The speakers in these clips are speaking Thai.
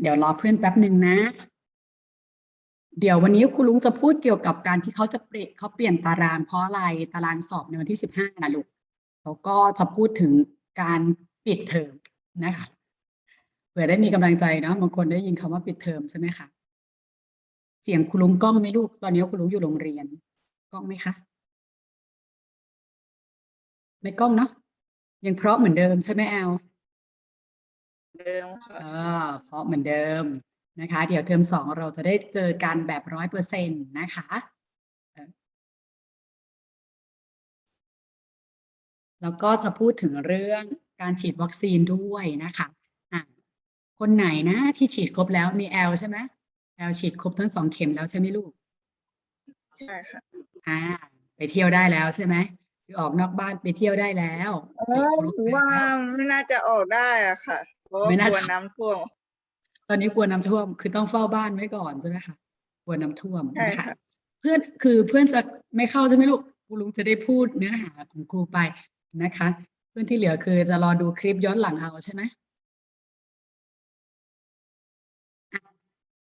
เดี๋ยวรอเพื่อนแป๊บหนึ่งนะ เดี๋ยววันนี้ครูลุงจะพูดเกี่ยวกับการที่เขาจะเปลี่ยนเขาเปลี่ยนตารางเพราะอะไรตารางสอบในวันที่สิบห้านะลูกแล้วก็จะพูดถึงการปิดเทอมนะคะเผื่อได้มีกำลังใจเนาะบางคนได้ยินคำว่าปิดเทอมใช่ไหมคะเสียงครูลุงกล้องไหมลูกตอนนี้ครูลุงอยู่โรงเรียนกล้องไหมคะไม่กล้องเนาะยังเพราะเหมือนเดิมใช่ไหมแอล เดิมค่ะอ่าเพราะเหมือนเดิมนะคะ เดี๋ยวเทอมสองเราจะได้เจอกันแบบร้อยเปอร์เซ็นต์นะคะเอ่อแล้วก็จะพูดถึงเรื่องการฉีดวัคซีนด้วยนะคะอะคนไหนนะที่ฉีดครบแล้วมีแอลใช่ไหมแอลฉีดครบทั้งสองเข็มแล้วใช่ไหมลูก ใช่ค่ะอ่าไปเที่ยวได้แล้วใช่ไหมคือออกนอกบ้านไปเที่ยวได้แล้วโอ้ฉีดครบถือว่าแล้วไม่น่าจะออกได้อะค่ะ เพราะว่าไม่น่ากลัวจะน้ำท่วม ตอนนี้กลัวน้ำท่วม คือต้องเฝ้าบ้านไว้ก่อนใช่ไหมคะกลัวน้ำท่วมใช่นะคะค่ะ เพื่อนคือเพื่อนจะไม่เข้าใช่ไหมลูกครูลุงจะได้พูดเนื้อหาของครูไปนะคะ เพื่อนที่เหลือคือจะรอดูคลิปย้อนหลังเอาใช่ไหมอะ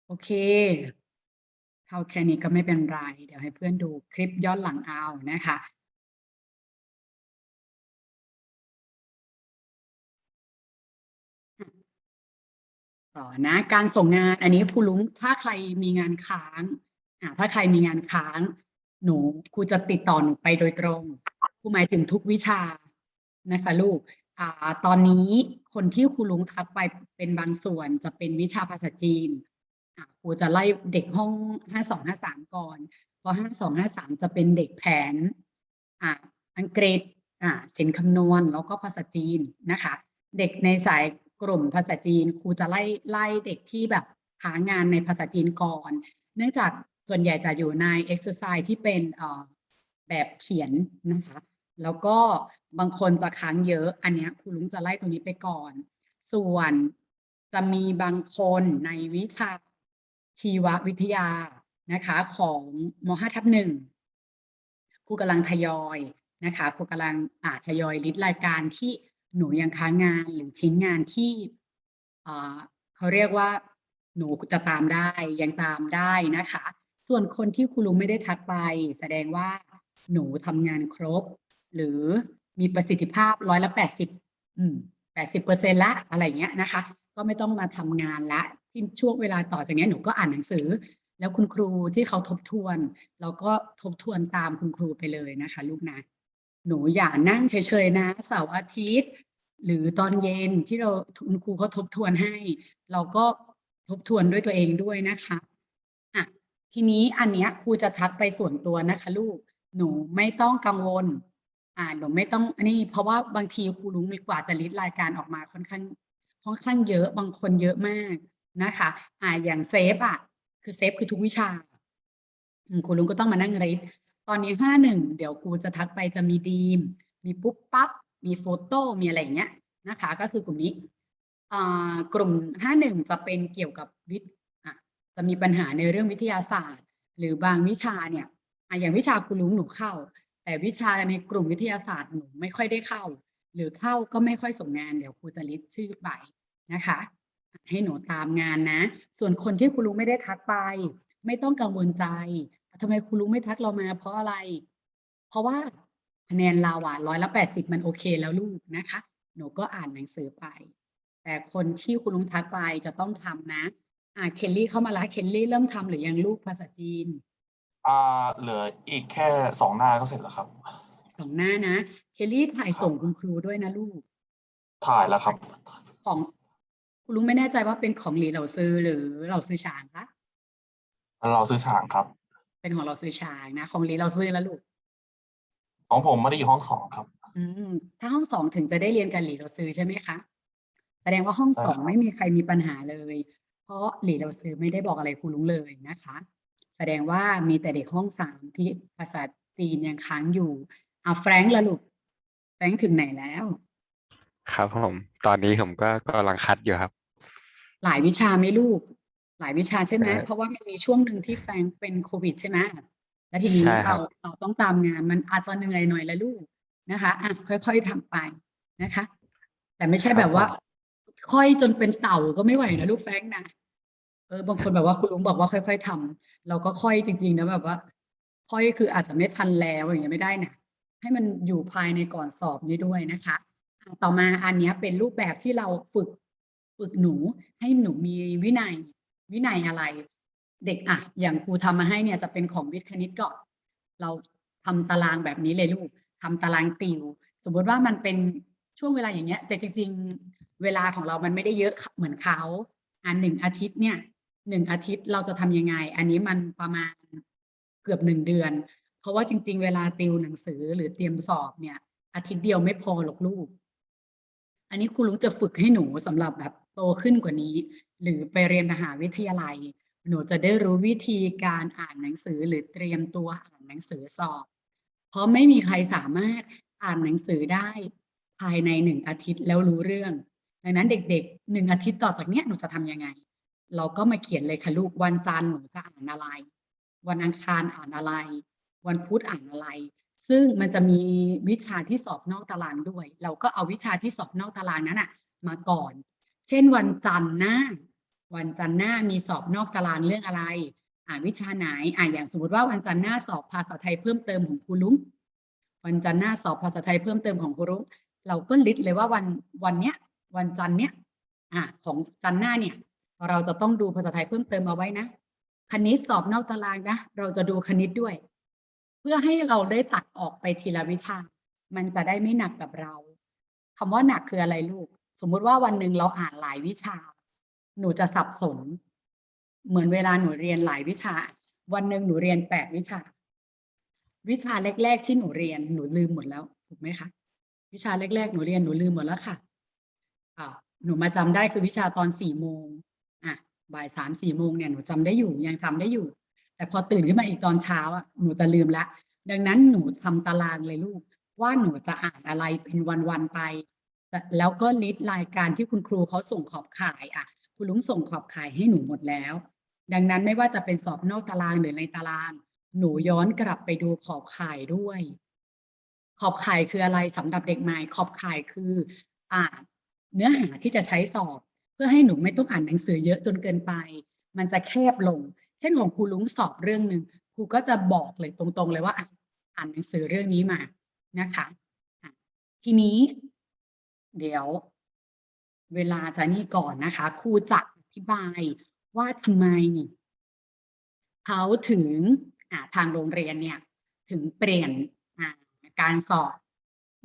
โอเคเข้าแค่นี้ก็ไม่เป็นไร เดี๋ยวให้เพื่อนดูคลิปย้อนหลังเอานะคะ ต่อนะการส่งงานอันนี้ครูลุงถ้าใครมีงานค้างอ่าถ้าใครมีงานค้าง หนูครูจะติดต่อหนูไปโดยตรงครูหมายถึงทุกวิชานะคะลูกอ่าตอนนี้คนที่ครูลุงทักไปเป็นบางส่วนจะเป็นวิชาภาษาจีนอ่าครูจะไล่เด็กห้องห้าสองห้าสามก่อนเพราะห้าสองห้าสามจะเป็นเด็กแผนอ่าอังกฤษอ่าสินคำนวณแล้วก็ภาษาจีนนะคะ เด็กในสาย กลุ่มภาษาจีนครูจะไล่ไล่เด็กที่แบบหางานในภาษาจีนก่อน เนื่องจากส่วนใหญ่จะอยู่ใน exercise ที่เป็นแบบเขียนนะคะแล้วก็บางคนจะค้างเยอะอันนี้ครูลุงจะไล่ตรงนี้ไปก่อน ส่วนจะมีบางคนในวิชาชีววิทยานะคะของม .5 ทับหนึ่งครูกำลังทยอยนะคะครูกำลังอ่าทยอยลิสต์รายการที่ หนูยังค้างงานหรือชิ้นงานที่เขาเรียกว่าหนูจะตามได้ยังตามได้นะคะ ส่วนคนที่ครูลุงไม่ได้ทักไป แสดงว่าหนูทำงานครบ หรือมีประสิทธิภาพร้อยละแปดสิบแปดสิบเปอร์เซ็นละอะไรเงี้ยนะคะ ก็ไม่ต้องมาทำงานละที่ช่วงเวลาต่อจากนี้หนูก็อ่านหนังสือ แล้วคุณครูที่เขาทบทวน เราก็ทบทวนตามคุณครูไปเลยนะคะ ลูกนะ หนูอย่านั่งเฉยๆนะเสาร์อาทิตย์ หรือตอนเย็นที่เราคุณครูเขาทบทวนให้ เราก็ทบทวนด้วยตัวเองด้วยนะคะอะทีนี้อันเนี้ยครูจะทักไปส่วนตัวนะคะลูกหนูไม่ต้องกังวล อ่าหนูไม่ต้องอันนี้ เพราะว่าบางทีครูลุงมีกว่าจะลิสต์รายการออกมาค่อนข้างค่อนข้างเยอะบางคนเยอะมากนะคะ อ่าอย่างเซฟอะ คือเซฟคือทุกวิชาครูลุงก็ต้องมานั่งลิส ตอนนี้ห้าหนึ่งเดี๋ยวครูจะทักไปจะมีดีม มีปุ๊บปั๊บ มีโฟโต้มีอะไรอย่างเงี้ยนะคะ ก็คือกลุ่มนี้กลุ่มห้าหนึ่งจะเป็นเกี่ยวกับวิทย์จะมีปัญหาในเรื่องวิทยาศาสตร์ หรือบางวิชาเนี่ยอย่างวิชาครูลุงหนูเข้า แต่วิชาในกลุ่มวิทยาศาสตร์หนูไม่ค่อยได้เข้า หรือเข้าก็ไม่ค่อยส่งงานเดี๋ยวครูจะลิสต์ชื่อไปนะคะ ให้หนูตามงานนะ ส่วนคนที่ครูลุงไม่ได้ทักไป ไม่ต้องกังวลใจ ทำไมครูลุงไม่ทักเรามา เพราะอะไร เพราะว่าคะแนนเราอะร้อยละแปดสิบมันโอเคแล้วลูกนะคะ หนูก็อ่านหนังสือไป แต่คนที่ครูลุงทักไปจะต้องทำนะ อ่าเคลลี่เข้ามาแล้วเคลลี่เริ่มทำหรือยังลูกภาษาจีน อ่าเหลืออีกแค่สองหน้าก็เสร็จแล้วครับสองหน้านะ เคลลี่ถ่ายส่งคุณครูด้วยนะลูก ถ่ายแล้วครับ ของคุณลุงไม่แน่ใจว่าเป็นของหลีเหล่าซื้อหรือเหล่าซื้อฉางคะเราซื้อฉางครับ เป็นของเราซื้อฉางนะ ของหลีเหล่าซื้อแล้วลูก ของผมไม่ได้อยู่ห้องสองครับ อืม ถ้าห้องสองถึงจะได้เรียนกันหลีเราซื้อใช่ไหมคะ แสดงว่าห้องใช่สองครับไม่มีใครมีปัญหาเลย เพราะหลีเราซื้อไม่ได้บอกอะไรครูลุงเลยนะคะ แสดงว่ามีแต่เด็กห้องสามที่ภาษาจีนยังค้างอยู่อะแฟรงค์ละลูกแฟรงค์ถึงไหนแล้ว ครับผม ตอนนี้ผมก็กำลังคัดอยู่ครับ หลายวิชาไหมลูก หลายวิชาใช่ไหมเอ่อเพราะว่ามันมีช่วงหนึ่งที่แฟรงค์เป็นโควิดใช่ไหมแล้วทีนี้ใช่ครัเราบเราต้องตามงานมันอาจจะเหนื่อยหน่อยละลูกนะคะอะค่อยๆทำไปนะคะ แต่ไม่ใช่แบบว่าค่อยจนเป็นเต่าก็ไม่ไหวนะลูกแฟรงค์นะเออบางคนแบบว่าคุณลุงบอกว่าค่อย ๆทำเราก็ค่อยจริงๆนะแบบว่า ค่อยคืออาจจะไม่ทันแล้วอย่างเงี้ยไม่ได้นะให้มันอยู่ภายในก่อนสอบนี้ด้วยนะคะอะต่อมาอันเนี้ยเป็นรูปแบบที่เราฝึก ฝึกหนูให้หนูมีวินัย วินัยอะไร เด็กอะ อย่างครูทำมาให้เนี่ยจะเป็นของวิทย์คณิตก่อนเราทำตารางแบบนี้เลยลูกทำตารางติว สมมติว่ามันเป็นช่วงเวลาอย่างเงี้ย แต่จริง ๆ เวลาของเรามันไม่ได้เยอะเหมือนเขาอันหนึ่งอาทิตย์เนี่ยหนึ่งอาทิตย์เราจะทำยังไง อันนี้มันประมาณเกือบหนึ่งเดือน เพราะว่าจริง ๆ เวลาติวหนังสือหรือเตรียมสอบเนี่ย อาทิตย์เดียวไม่พอหรอกลูก อันนี้ครูลุงจะฝึกให้หนูสำหรับแบบ โตขึ้นกว่านี้ หรือไปเรียนมหาวิทยาลัย หนูจะได้รู้วิธีการอ่านหนังสือหรือเตรียมตัวอ่านหนังสือสอบ เพราะไม่มีใครสามารถอ่านหนังสือได้ภายในหนึ่งอาทิตย์แล้วรู้เรื่อง ดังนั้นเด็กๆหนึ่งอาทิตย์ต่อจากเนี้ยหนูจะทำยังไง เราก็มาเขียนเลยค่ะลูกวันจันทร์หนูจะอ่านอะไร วันอังคารอ่านอะไร วันพุธอ่านอะไร ซึ่งมันจะมีวิชาที่สอบนอกตารางด้วย เราก็เอาวิชาที่สอบนอกตารางนั้นอะมาก่อน เช่นวันจันทร์หน้า วันจันทร์หน้ามีสอบนอกตารางเรื่องอะไร อ่านวิชาไหนอ่านอย่างสมมติว่าวันจันทร์หน้าสอบภาษาไทยเพิ่มเติมของครูลุงวันจันทร์หน้าสอบภาษาไทยเพิ่มเติมของครูลุงเราก็ลิสต์เลยว่าวันวันเนี้ย วันจันทร์เนี้ยอะของจันทร์หน้าเนี่ย เราจะต้องดูภาษาไทยเพิ่มเติมเอาไว้นะคณิตสอบนอกตารางนะ เราจะดูคณิตด้วย เพื่อให้เราได้ตัดออกไปทีละวิชา มันจะได้ไม่หนักกับเราคำว่าหนักคืออะไรลูก สมมุติว่าวันหนึ่งเราอ่านหลายวิชา หนูจะสับสน เหมือนเวลาหนูเรียนหลายวิชา วันหนึ่งหนูเรียนแปดวิชา วิชาแรก ๆ ที่หนูเรียนหนูลืมหมดแล้วถูกไหมคะวิชาแรก ๆ หนูเรียนหนูลืมหมดแล้วค่ะอ่าหนูมาจำได้คือวิชาตอนสี่โมงอะบ่ายสามสี่โมงเนี่ยหนูจำได้อยู่ยังจำได้อยู่ แต่พอตื่นขึ้นมาอีกตอนเช้าอะหนูจะลืมละดังนั้นหนูทำตารางเลยลูก ว่าหนูจะอ่านอะไรเป็นวันๆไป แล้วก็ลิสต์รายการที่คุณครูเขาส่งขอบข่ายอะคุณลุงส่งขอบข่ายให้หนูหมดแล้ว ดังนั้นไม่ว่าจะเป็นสอบนอกตารางหรือในตาราง หนูย้อนกลับไปดูขอบข่ายด้วย ขอบข่ายคืออะไรสำหรับเด็กใหม่ขอบข่ายคืออ่านเนื้อหาที่จะใช้สอบ เพื่อให้หนูไม่ต้องอ่านหนังสือเยอะจนเกินไป มันจะแคบลง เช่นของครูลุงสอบเรื่องหนึ่งครูก็จะบอกเลยตรงๆเลยว่าอ่านหนังสือเรื่องนี้มานะคะ ทีนี้ เดี๋ยว เวลาจะนี่ก่อนนะคะ ครูจะอธิบายว่าทำไมเขาถึงทางโรงเรียนเนี่ย ถึงเปลี่ยนการสอบ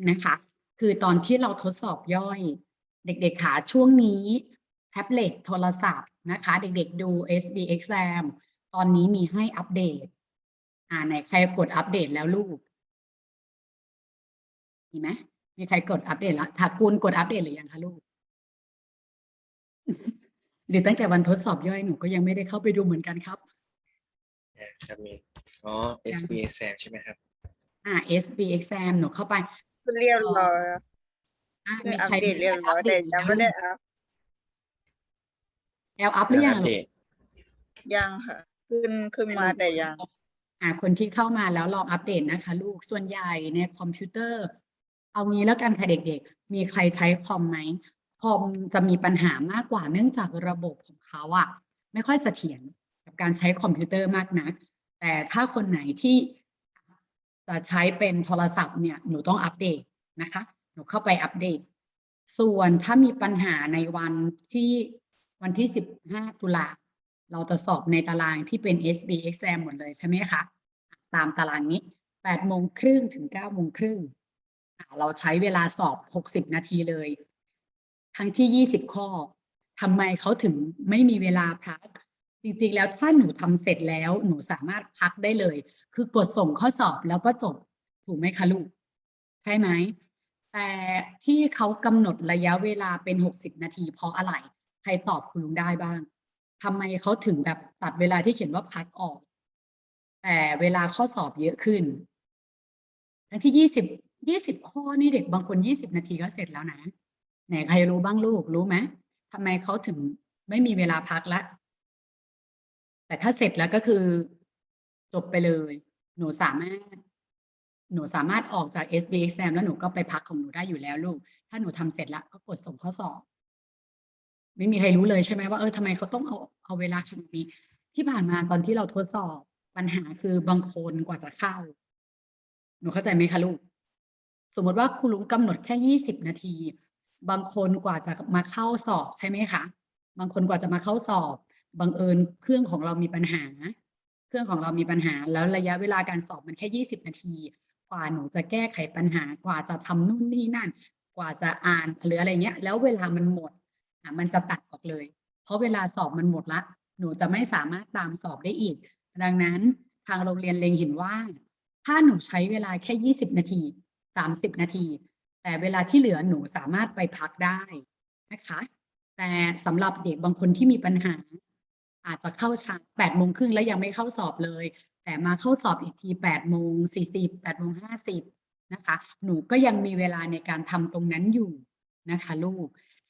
นะคะ คือตอนที่เราทดสอบย่อย เด็กๆขาช่วงนี้ แท็บเล็ตโทรศัพท์นะคะ เด็กๆดู SB exam ตอนนี้มีให้อัปเดต อ่าไหนใครกดอัปเดตแล้วลูก มีไหม มีใครกดอัปเดตแล้วถากูลกดอัปเดตหรือยังคะลูก หรือตั้งแต่วันทดสอบย่อยหนูก็ยังไม่ได้เข้าไปดูเหมือนกันครับครับมีอ๋อ SB exam ใช่ไหมครับ อ่า SB exam หนูเข้าไปเรียบร้อยอะอ่าคือมีอัปใครเดตเรียบร้อยแต่ยังไม่ได้อัพแอลอัพหรือยังอัปเดตยังค่ะ ขึ้นขึ้นมาแต่ยังอ่าคนที่เข้ามาแล้วลองอัปเดตนะคะ ลูกส่วนใหญ่ในคอมพิวเตอร์ เอางี้แล้วกันค่ะเด็กๆ มีใครใช้คอมไหม คอมจะมีปัญหามากกว่าเนื่องจากระบบของเขาอะไม่ค่อยเสถียรกับการใช้คอมพิวเตอร์มากนัก แต่ถ้าคนไหนที่จะใช้เป็นโทรศัพท์เนี่ย หนูต้องอัปเดตนะคะ หนูเข้าไปอัปเดต ส่วนถ้ามีปัญหาในวันที่วันที่ 15 ตุลาเราจะสอบในตารางที่เป็น SB exam หมดเลยใช่ไหมคะ ตามตารางนี้8โมงครึ่งถึง9โมงครึ่ง เราใช้เวลาสอบ 60 นาทีเลย ทั้งที่ 20 ข้อทำไมเขาถึงไม่มีเวลาพัก จริงๆ แล้วถ้าหนูทำเสร็จแล้วหนูสามารถพักได้เลย คือกดส่งข้อสอบแล้วก็จบ ถูกไหมคะลูก ใช่ไหม แต่ที่เขากำหนดระยะเวลาเป็น 60 นาที เพราะอะไร ใครตอบคุณลุงได้บ้างทำไมเขาถึงแบบตัดเวลาที่เขียนว่าพักออก แต่เวลาข้อสอบเยอะขึ้น ทั้งที่ยี่สิบ ยี่สิบข้อนี่เด็กบางคนยี่สิบนาทีก็เสร็จแล้วนะไหนใครรู้บ้างลูกรู้ไหมทำไมเขาถึงไม่มีเวลาพักละ แต่ถ้าเสร็จแล้วก็คือ จบไปเลย หนูสามารถ หนูสามารถออกจาก SB exam แล้วหนูก็ไปพักของหนูได้อยู่แล้วลูก ถ้าหนูทำเสร็จแล้วก็กดส่งข้อสอบ ไม่มีใครรู้เลยใช่ไหมว่าเออทำไมเขาต้องเอาเอาเวลาขนาดนี้ ที่ผ่านมาตอนที่เราทดสอบปัญหาคือบางคนกว่าจะเข้า หนูเข้าใจไหมคะลูก สมมติว่าครูลุงกำหนดแค่ยี่สิบนาที บางคนกว่าจะมาเข้าสอบใช่ไหมคะบางคนกว่าจะมาเข้าสอบบังเอิญเครื่องของเรามีปัญหา เครื่องของเรามีปัญหา แล้วระยะเวลาการสอบมันแค่ยี่สิบนาที กว่าหนูจะแก้ไขปัญหากว่าจะทำนู่นนี่นั่น กว่าจะอ่านหรืออะไรเงี้ย แล้วเวลามันหมดอะมันจะตัดออกเลย เพราะเวลาสอบมันหมดละ หนูจะไม่สามารถตามสอบได้อีก ดังนั้นทางโรงเรียนเล็งเห็นว่า ถ้าหนูใช้เวลาแค่ 20 นาที 30 นาที แต่เวลาที่เหลือหนูสามารถไปพักได้นะคะ แต่สำหรับเด็กบางคนที่มีปัญหา อาจจะเข้าช้า8โมงครึ่งแล้วยังไม่เข้าสอบเลย แต่มาเข้าสอบอีกที8โมง40 8โมง50นะคะ หนูก็ยังมีเวลาในการทำตรงนั้นอยู่นะคะลูก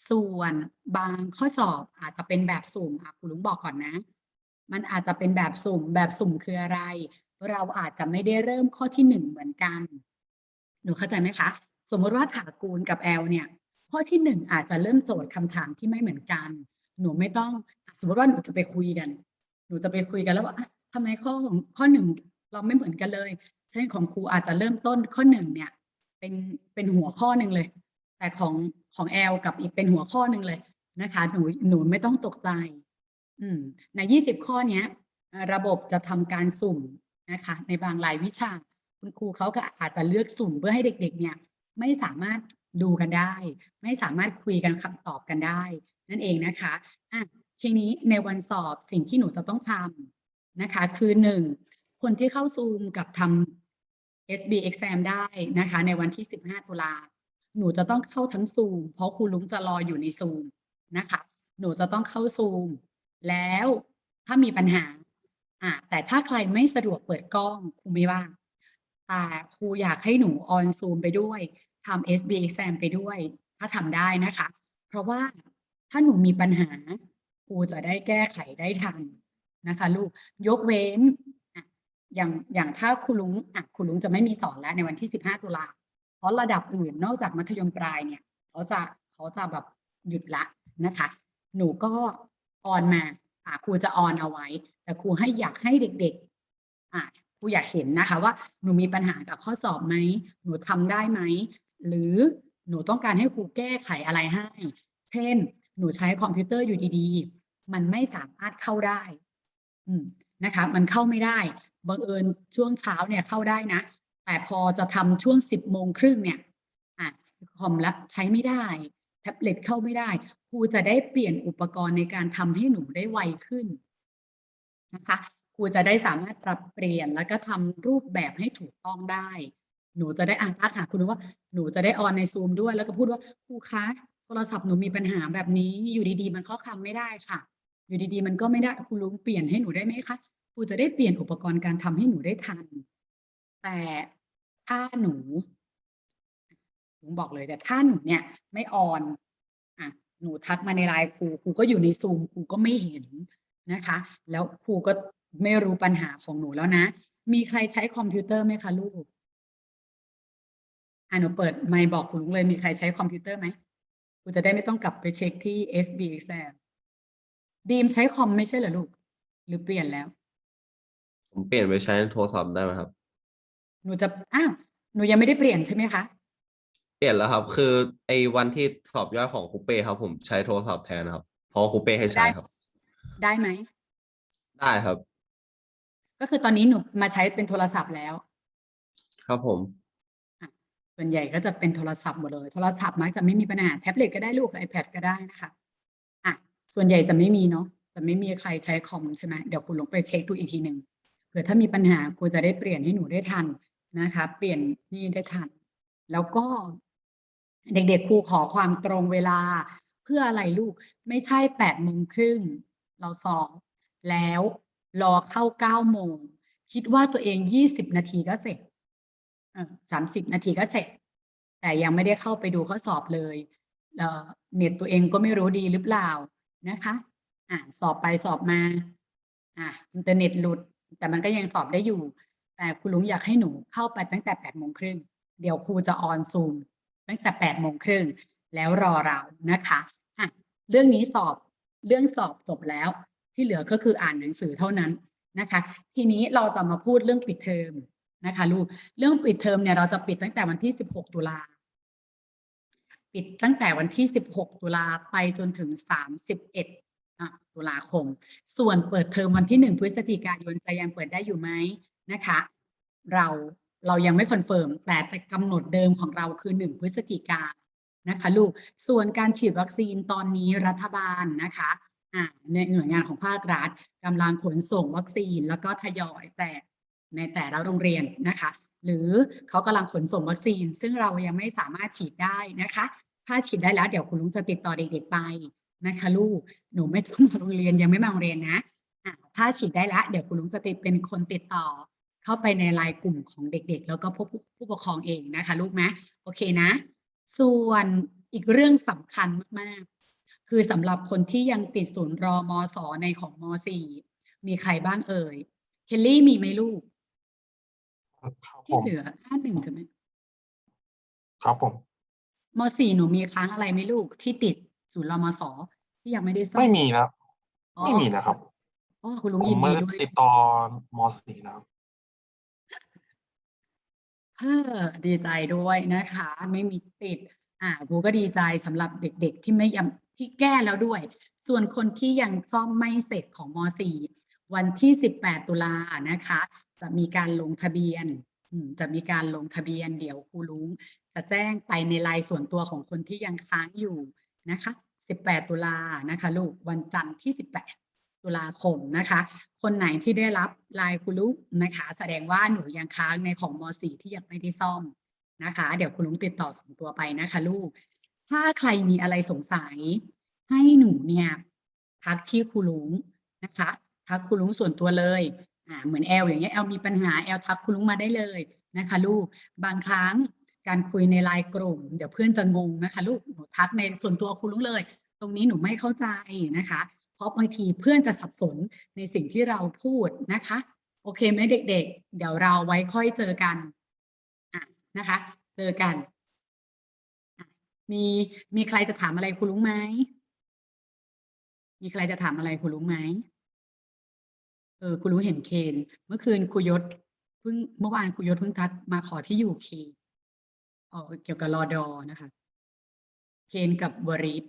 ส่วนบางข้อสอบอาจจะเป็นแบบสุ่มอะครูลุงบอกก่อนนะ มันอาจจะเป็นแบบสุ่ม แบบสุ่มคืออะไร เราอาจจะไม่ได้เริ่มข้อที่หนึ่งเหมือนกัน หนูเข้าใจไหมคะ สมมติว่าถากูลกับแอลเนี่ยข้อที่หนึ่งอาจจะเริ่มโจทย์คำถามที่ไม่เหมือนกัน หนูไม่ต้องสมมติว่าหนูจะไปคุยกัน หนูจะไปคุยกันแล้วว่าทำไมข้อของข้อหนึ่งเราไม่เหมือนกันเลยเช่นของครูอาจจะเริ่มต้นข้อหนึ่งเนี่ยเป็นเป็นหัวข้อหนึ่งเลย แต่ของของแอลกับอีกเป็นหัวข้อหนึ่งเลยนะคะ หนูหนูไม่ต้องตกใจ อืมในยี่สิบข้อเนี้ย ระบบจะทำการสุ่มนะคะ ในบางรายวิชา คุณครูเขาก็อาจจะเลือกสุ่มเพื่อให้เด็ก ๆ เนี่ยไม่สามารถดูกันได้ ไม่สามารถคุยกันคำตอบกันได้ นั่นเองนะคะอะทีนี้ในวันสอบสิ่งที่หนูจะต้องทำนะคะ คือหนึ่งคนที่เข้าซูมกับทำ SB exam ได้นะคะ ในวันที่ 15 ตุลาหนูจะต้องเข้าทั้งซูม เพราะครูลุงจะรออยู่ในซูมนะคะ หนูจะต้องเข้าซูม แล้วถ้ามีปัญหาอะแต่ถ้าใครไม่สะดวกเปิดกล้องครูไม่ว่าง แต่ครูอยากให้หนูออนซูมไปด้วยทำ SB exam ไปด้วย ถ้าทำได้นะคะ เพราะว่าถ้าหนูมีปัญหาครูจะได้แก้ไขได้ทันนะคะ ลูกยกเว้นอย่างอย่างถ้าครูลุงอะครูลุงจะไม่มีสอนแล้วในวันที่ 15 ตุลาเพราะระดับอื่นนอกจากมัธยมปลายเนี่ยเขาจะเขาจะแบบหยุดละนะคะ หนูก็ออนมาอะครูจะออนเอาไว้ แต่ครูให้อยากให้เด็ก ๆอะ ครูอยากเห็นนะคะว่าหนูมีปัญหากับข้อสอบไหมหนูทำได้ไหมหรือหนูต้องการให้ครูแก้ไขอะไรให้ เช่น หนูใช้คอมพิวเตอร์อยู่ดีๆ มันไม่สามารถเข้าได้อืนะคะมันเข้าไม่ได้บังเอิญช่วงเช้าเนี่ยเข้าได้นะ แต่พอจะทำช่วงสิบโมงครึ่งเนี่ยอะคอมล้วใช้ไม่ได้ แท็บเล็ตเข้าไม่ได้ครูจะได้เปลี่ยนอุปกรณ์ในการทำให้หนูได้ไวขึ้นนะคะ รูจะได้สามารถปรับเปลี่ยนแล้วก็ทำรูปแบบให้ถูกต้องได้ หนูจะได้อ่านทักหาคุณว่าหนูจะได้ออนในซูมด้วย แล้วก็พูดว่าครูคะโทรศัพท์หนูมีปัญหาแบบนี้อยู่ดีๆ มันข้าคำไม่ได้ค่ะ อยู่ดีๆ มันก็ไม่ได้ครูลุงเปลี่ยนให้หนูได้ไหมคะครูจะได้เปลี่ยนอุปกรณ์การทำให้หนูได้ทัน แต่ถ้าหนูผมบอกเลยแต่ถ้าหนูเนี่ย ไม่ออนอะหนูทักมาในไลน์ครูครูก็อยู่ในซูมครูก็ไม่เห็นนะคะ แล้วครูก็ ไม่รู้ปัญหาของหนูแล้วนะ มีใครใช้คอมพิวเตอร์ไหมคะลูกอะหนูเปิดไมค์บอกครูลุงเลยมีใครใช้คอมพิวเตอร์ไหมครูจะได้ไม่ต้องกลับไปเช็คที่ SB Exam ดีมใช้คอมไม่ใช่เหรอลูก หรือเปลี่ยนแล้ว ผมเปลี่ยนไปใช้โทรศัพท์ได้ไหมครับ หนูจะอ้าวหนูยังไม่ได้เปลี่ยนใช่ไหมคะเปลี่ยนแล้วครับ คือไอ้วันที่สอบย่อยของครูเป้ครับ ผมใช้โทรศัพท์แทนครับเพราะครูเป้ให้ใช้ครับ ได้ไหม ได้ครับ ก็คือตอนนี้หนูมาใช้เป็นโทรศัพท์แล้ว ครับผมส่วนใหญ่ก็จะเป็นโทรศัพท์หมดเลย โทรศัพท์มักจะไม่มีปัญหาแท็บเล็ตก็ได้ลูก iPad ก็ได้นะคะอะส่วนใหญ่จะไม่มีเนาะจะไม่มีใครใช้คอมใช่ไหมเดี๋ยวคุณลงไปเช็คดูอีกทีหนึ่งเผื่อถ้ามีปัญหาครูจะได้เปลี่ยนให้หนูได้ทันนะคะ เปลี่ยนนี่ได้ทัน แล้วก็ เด็กๆครูขอความตรงเวลาเพื่ออะไรลูก ไม่ใช่แปดโมงครึ่งเราสอบแล้ว รอเข้าเก้าโมง คิดว่าตัวเองยี่สิบนาทีก็เสร็จสามสิบนาทีก็เสร็จ แต่ยังไม่ได้เข้าไปดูข้อสอบเลยเน็ตตัวเองก็ไม่รู้ดีหรือเปล่านะคะอะสอบไปสอบมาอะอินเทอร์เน็ตหลุด แต่มันก็ยังสอบได้อยู่ แต่คุณลุงอยากให้หนูเข้าไปตั้งแต่แปดโมงครึ่งเดี๋ยวครูจะออนซูมตั้งแต่แปดโมงครึ่งแล้วรอเรานะคะอะเรื่องนี้สอบเรื่องสอบจบแล้ว ที่เหลือก็คืออ่านหนังสือเท่านั้นนะคะ ทีนี้เราจะมาพูดเรื่องปิดเทอมนะคะลูกเรื่องปิดเทอมเนี่ยเราจะปิดตั้งแต่วันที่ 16 ตุลาปิดตั้งแต่วันที่ 16 ตุลาไปจนถึง 31 ตุลาคม ส่วนเปิดเทอมวันที่ 1 พฤศจิกายนจะยังเปิดได้อยู่ไหมนะคะ เราเรายังไม่คอนเฟิร์มแต่แต่กำหนดเดิมของเราคือ 1 พฤศจิกายนนะคะลูกส่วนการฉีดวัคซีนตอนนี้รัฐบาลนะคะ ในหน่วยงานของภาครัฐกำลังขนส่งวัคซีน แล้วก็ทยอยแจกในแต่ละโรงเรียนนะคะ หรือเขากำลังขนส่งวัคซีน ซึ่งเรายังไม่สามารถฉีดได้นะคะ ถ้าฉีดได้แล้วเดี๋ยวคุณลุงจะติดต่อเด็กๆไปนะคะลูกหนูไม่ต้องมาโรงเรียนยังไม่มาโรงเรียนนะะถ้าฉีดได้แล้วเดี๋ยวคุณลุงจะติดเป็นคนติดต่อ เข้าไปในไลน์กลุ่มของเด็กๆ แล้วก็ผู้ผู้ผู้ปกครองเองนะคะ ลูกนะโอเคนะ ส่วนอีกเรื่องสำคัญมากๆ คือสำหรับคนที่ยังติดศูนย์รอมสในของมสี่มีใครบ้างเอ่ย เคลลี่มีไหมลูกครับผที่มเหลือห้าหนึ่งใช่ไหมครับผมมสี่หนูมีค้างอะไรไหมลูก ที่ติดศูนย์รอมสที่ยังไม่ได้ซ่อมไม่มีนะอ๋อไม่มีนะครับอ๋อคุณลุงผยิมนไม่ดีได้ด้วยติดต่อมสี่นะครับเฮ้อดีใจด้วยนะคะ ไม่มีติด อ่ากูก็ดีใจสำหรับเด็กๆที่ไม่ยัง ที่แก้แล้วด้วย ส่วนคนที่ยังซ่อมไม่เสร็จของม .4 วันที่ 18 ตุลานะคะ จะมีการลงทะเบียน จะมีการลงทะเบียนเดี๋ยวครูลุงจะแจ้งไปในไลน์ส่วนตัวของคนที่ยังค้างอยู่นะคะ 18 ตุลานะคะลูกวันจันทร์ที่ 18 ตุลาคมนะคะ คนไหนที่ได้รับลน์คุณลุงนะคะ แสดงว่าหนูยังค้างในของม .4 ที่ยังไม่ได้ซ่อมนะคะ เดี๋ยวคุณลุงติดต่อส่งตัวไปนะคะลูก ถ้าใครมีอะไรสงสัย ให้หนูเนี่ยทักที่ครูลุงนะคะทักครูลุงส่วนตัวเลยอ่าเหมือนแอลอย่างเงี้ยแอลมีปัญหาแอลทักครูลุงมาได้เลยนะคะ ลูกบางครั้งการคุยในไลน์กลุ่ม เดี๋ยวเพื่อนจะงงนะคะ ลูกหนูทักในส่วนตัวครูลุงเลย ตรงนี้หนูไม่เข้าใจนะคะ เพราะบางทีเพื่อนจะสับสนในสิ่งที่เราพูดนะคะ โอเคไหมเด็ก ๆ เดี๋ยวเราไว้ค่อยเจอกันอะนะคะ เจอกัน มีมีใครจะถามอะไรคุณลุงไหมมีใครจะถามอะไรคุณลุงไหมเออคุณลุงเห็นเคน เมื่อคืนครูยศเพิ่งเมื่อวานครูยศเพิ่งทักมาขอที่อยู่เคนอ๋อเกี่ยวกับรอดอนะคะ เคนกับวริศ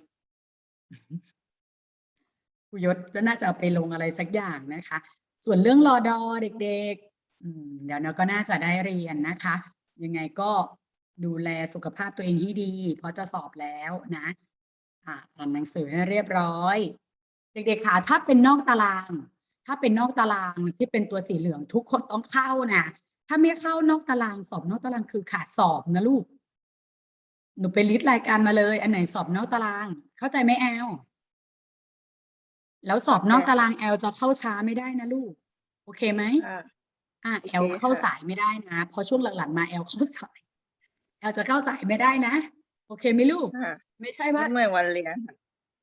ครูยศจะน่าจะไปลงอะไรสักอย่างนะคะ ส่วนเรื่องรอดอเด็กๆเดี๋ยวเราก็น่าจะได้เรียนนะคะ ยังไงก็ ดูแลสุขภาพตัวเองให้ดีเพราะจะสอบแล้วนะอ่าอ่านหนังสือให้เรียบร้อย เด็กๆค่ะถ้าเป็นนอกตาราง ถ้าเป็นนอกตารางที่เป็นตัวสีเหลืองทุกคนต้องเข้านะถ้าไม่เข้านอกตารางสอบนอกตารางคือขาดสอบนะลูก หนูไปลิสต์รายการมาเลย อันไหนสอบนอกตาราง เข้าใจไหมแอลแล้วสอบนอกตารางแอลจะเข้าช้าไม่ได้นะลูก โอเคไหมค่ะอ่าแอลโอเคเข้าค่ะสายไม่ได้นะเพราะช่วงหลังๆมาแอลเข้าสายแอลจะเข้าสายไม่ได้นะ โอเคไหมลูก ค่ะไม่ใช่ว่า ไม่เหมือนวันเรียนค่ะ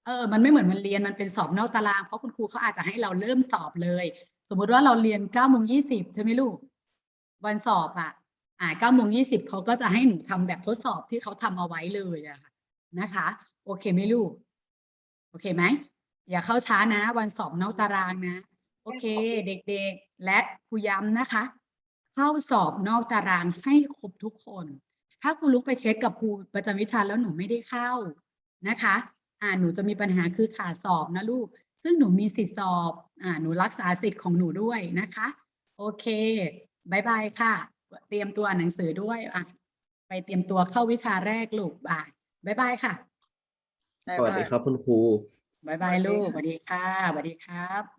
เออ มันไม่เหมือนมันเรียน มันเป็นสอบนอกตาราง เพราะคุณครูเขาอาจจะให้เราเริ่มสอบเลย สมมุติว่าเราเรียนเก้าโมงยี่สิบใช่ไหมลูก วันสอบอะ อ่าเก้าโมงยี่สิบเขาก็จะให้หนูทำแบบทดสอบที่เขาทำเอาไว้เลยอะค่ะนะคะ โอเคไหมลูก โอเคไหม อย่าเข้าช้านะ วันสอบนอกตารางนะ โอเค เด็กๆ และครูย้ำนะคะ เข้าสอบนอกตารางให้ครบทุกคน ถ้าครูลุกไปเช็คกับครูประจำวิชาแล้วหนูไม่ได้เข้านะคะ อ่าหนูจะมีปัญหาคือขาดสอบนะลูก ซึ่งหนูมีสิทธิ์สอบอ่าหนูรักษาสิทธิ์ของหนูด้วยนะคะ โอเคบายบายค่ะ เตรียมตัวอ่านหนังสือด้วยอะไปเตรียมตัวเข้าวิชาแรกลูกบายบายบายค่ะบ๊ายสวัสบายดีครับคุณครูบายบายสวัสดีลูกค่ะสวัสดีค่ะสวัสดีครับ